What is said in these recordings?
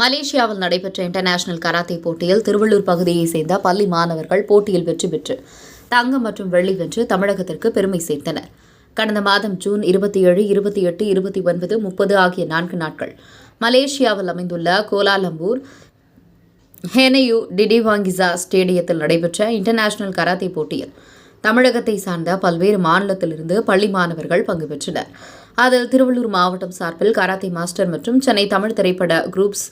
மலேசியாவில் நடைபெற்ற international karate போட்டியில் திருவள்ளூர் பகுதியைச் சேர்ந்த பள்ளி மாணவர்கள் போட்டியில் வெற்றி பெற்று தங்கம் மற்றும் வெள்ளி வென்று தமிழகத்திற்கு பெருமை சேர்த்தனர். கடந்த மாதம் ஜூன் இருபத்தி ஏழு இருபத்தி எட்டு இருபத்தி ஒன்பது முப்பது ஆகிய நான்கு நாட்கள் மலேசியாவில் அமைந்துள்ள கோலாலம்பூர் ஹெனையு டிடிவாங்கிசா ஸ்டேடியத்தில் நடைபெற்ற இன்டர்நேஷனல் கராத்தே போட்டியில் தமிழகத்தை சார்ந்த பல்வேறு மாநிலத்திலிருந்து பள்ளி மாணவர்கள் பங்கு பெற்றனர். அதில் திருவள்ளூர் மாவட்டம் சார்பில் கராத்தே மாஸ்டர் மற்றும் சென்னை தமிழ் திரைப்பட குரூப்ஸ்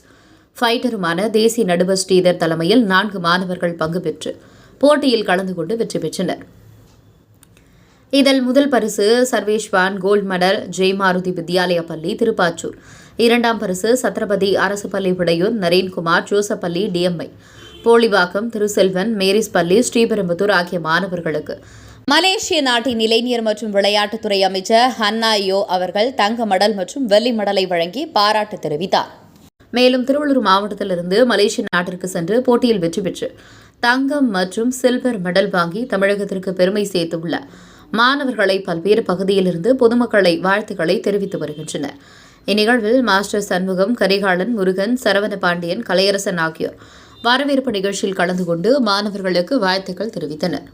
ஃபைட்டருமான தேசிய நடுவர் ஸ்ரீதர் தலைமையில் நான்கு மாணவர்கள் பங்கு பெற்று போட்டியில் கலந்து கொண்டு வெற்றி பெற்றனர். இதில் முதல் பரிசு சர்வேஷ்வான் கோல்ட் மெடல் ஜெய் மாருதி பள்ளி திருப்பாச்சூர். இரண்டாம் பரிசு சத்ரபதி அரசு பள்ளி விடையூர் நரேன்குமார் ஜோசப்பள்ளி டிஎம்ஐ போலிவாக்கம் திருசெல்வன் மேரிஸ் பள்ளி ஸ்ரீபெரும்புத்தூர் ஆகிய மாணவர்களுக்கு. மலேசிய நாட்டின் இளைஞர் மற்றும் விளையாட்டுத்துறை அமைச்சர் ஹன்னா யோ அவர்கள் தங்க மடல் மற்றும் வெள்ளி மடலை வழங்கி பாராட்டு தெரிவித்தார். மேலும் திருவள்ளூர் மாவட்டத்திலிருந்து மலேசிய நாட்டிற்கு சென்று போட்டியில் வெற்றி பெற்று தங்கம் மற்றும் சில்வர் மெடல் வாங்கி தமிழகத்திற்கு பெருமை சேர்த்துள்ள மாணவர்களை பல்வேறு பகுதியிலிருந்து பொதுமக்களை வாழ்த்துக்களை தெரிவித்து வருகின்றனர். இந்நிகழ்வில் மாஸ்டர் சண்முகம் கரிகாலன் முருகன் சரவண பாண்டியன் கலையரசன் ஆகியோர் வரவேற்பு நிகழ்ச்சியில் கலந்து கொண்டு மாணவர்களுக்கு வாழ்த்துக்கள் தெரிவித்தனர்.